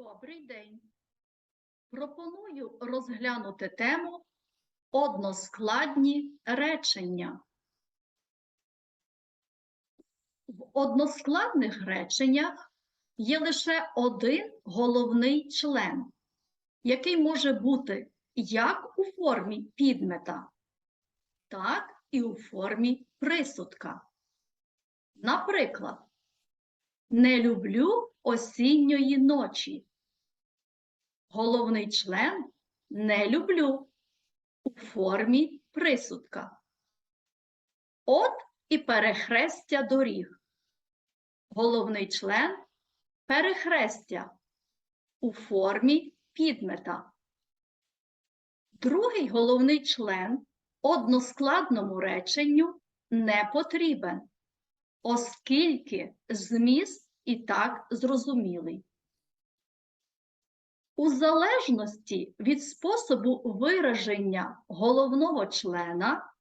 Добрий день. Пропоную розглянути тему односкладні речення. В односкладних реченнях є лише один головний член, який може бути як у формі підмета, так і у формі присудка. Наприклад, не люблю осінньої ночі. Головний член не люблю у формі присудка. От і перехрестя доріг. Головний член перехрестя у формі підмета. Другий головний член односкладному реченню не потрібен, оскільки зміст і так зрозумілий. У залежності від способу вираження головного члена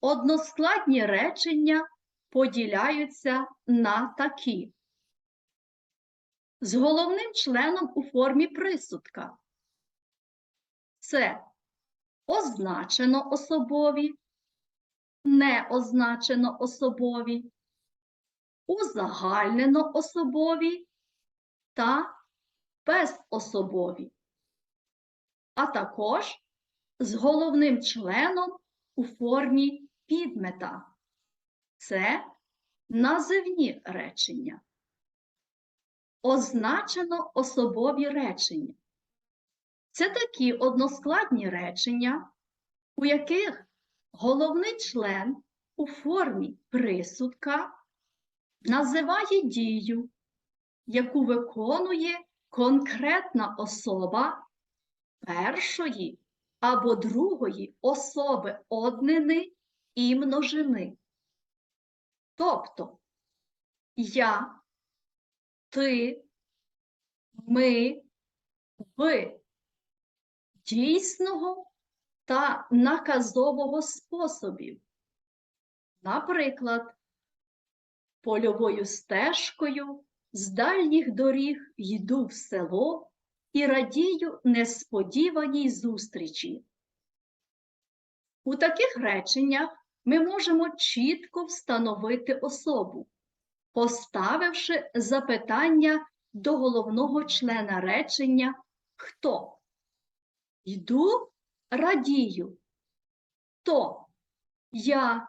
односкладні речення поділяються на такі. З головним членом у формі присудка. Це означено особові, не означено особові, узагальнено особові та безособові, а також з головним членом у формі підмета. Це називні речення. Означено особові речення. Це такі односкладні речення, у яких головний член у формі присудка називає дію, яку виконує конкретна особа першої або другої особи однини і множини. Тобто я, ти, ми, ви дійсного та наказового способів. Наприклад, польовою стежкою з дальніх доріг йду в село і радію несподіваній зустрічі. У таких реченнях ми можемо чітко встановити особу, поставивши запитання до головного члена речення хто. Йду, радію. То я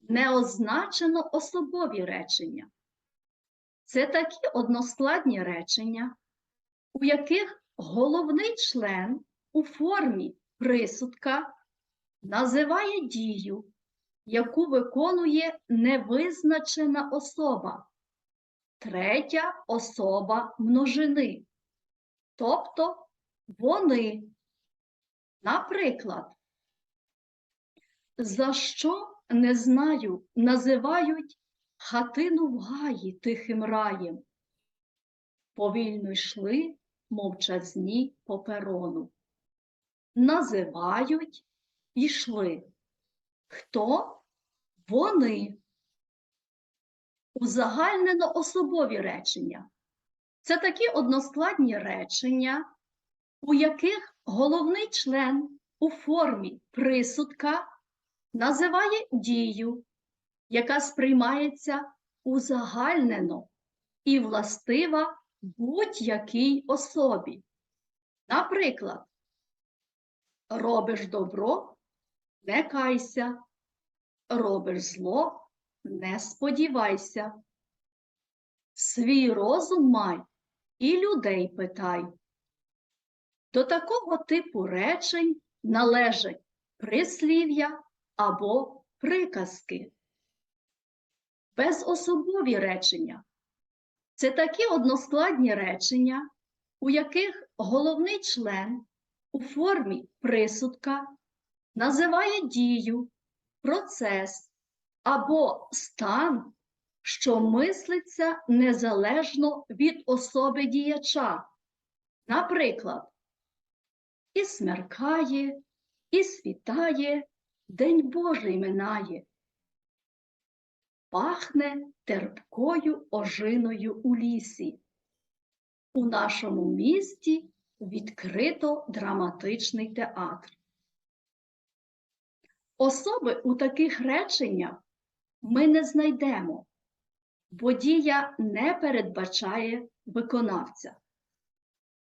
не означено особові речення. Це такі односкладні речення, у яких головний член у формі присудка називає дію, яку виконує невизначена особа, третя особа множини, тобто вони. Наприклад, за що не знаю, називають хатину в гаї тихим раєм. Повільно йшли мовчазні по перону. Називають йшли. Хто? Вони. Узагальнено особові речення. Це такі односкладні речення, у яких головний член у формі присудка називає дію, яка сприймається узагальнено і властива будь-якій особі. Наприклад, робиш добро, не кайся, робиш зло, не сподівайся. Свій розум май і людей питай. До такого типу речень належать прислів'я або приказки. Безособові речення це такі односкладні речення, у яких головний член у формі присудка називає дію, процес або стан, що мислиться незалежно від особи діяча. Наприклад, і смеркає, і світає, День Божий минає. Пахне терпкою ожиною у лісі. у нашому місті відкрито драматичний театр. Особи у таких реченнях ми не знайдемо, бо дія не передбачає виконавця.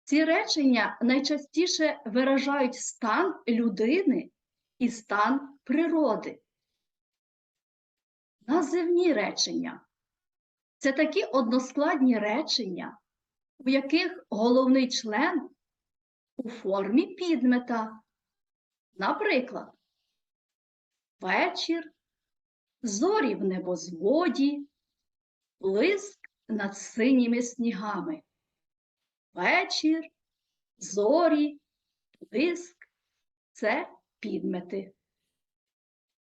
Ці речення найчастіше виражають стан людини і стан природи. Називні речення це такі односкладні речення, у яких головний член у формі підмета. Наприклад, вечір, зорі в небозводі, блиск над синіми снігами. Вечір, зорі, блиск це підмети.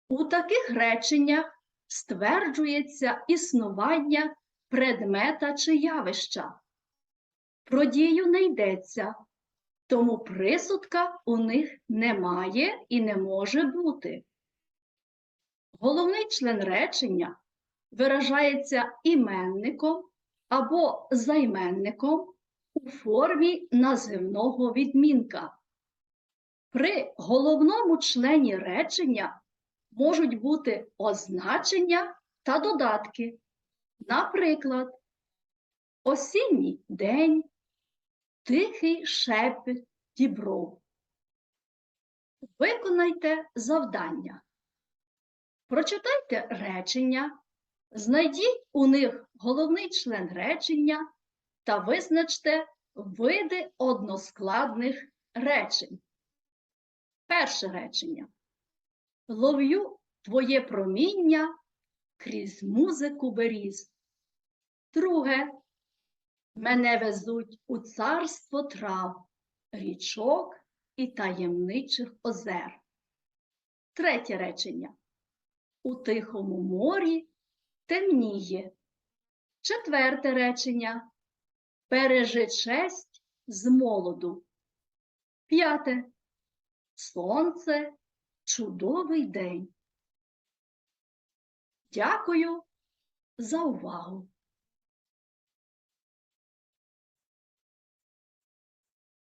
У таких реченнях стверджується існування предмета чи явища. Про дію не йдеться, тому присудка у них немає і не може бути. Головний член речення виражається іменником або займенником у формі називного відмінка. При головному члені речення можуть бути означення та додатки. Наприклад, осінній день, тихий шепіт дібров. Виконайте завдання. Прочитайте речення, знайдіть у них головний член речення та визначте види односкладних речень. Перше речення. Лов'ю твоє проміння крізь музику беріз. Друге. Мене везуть у царство трав, річок і таємничих озер. Третє речення. У тихому морі темніє. Четверте речення. Бережи честь з молоду. П'яте. Сонце чудовий день. Дякую за увагу!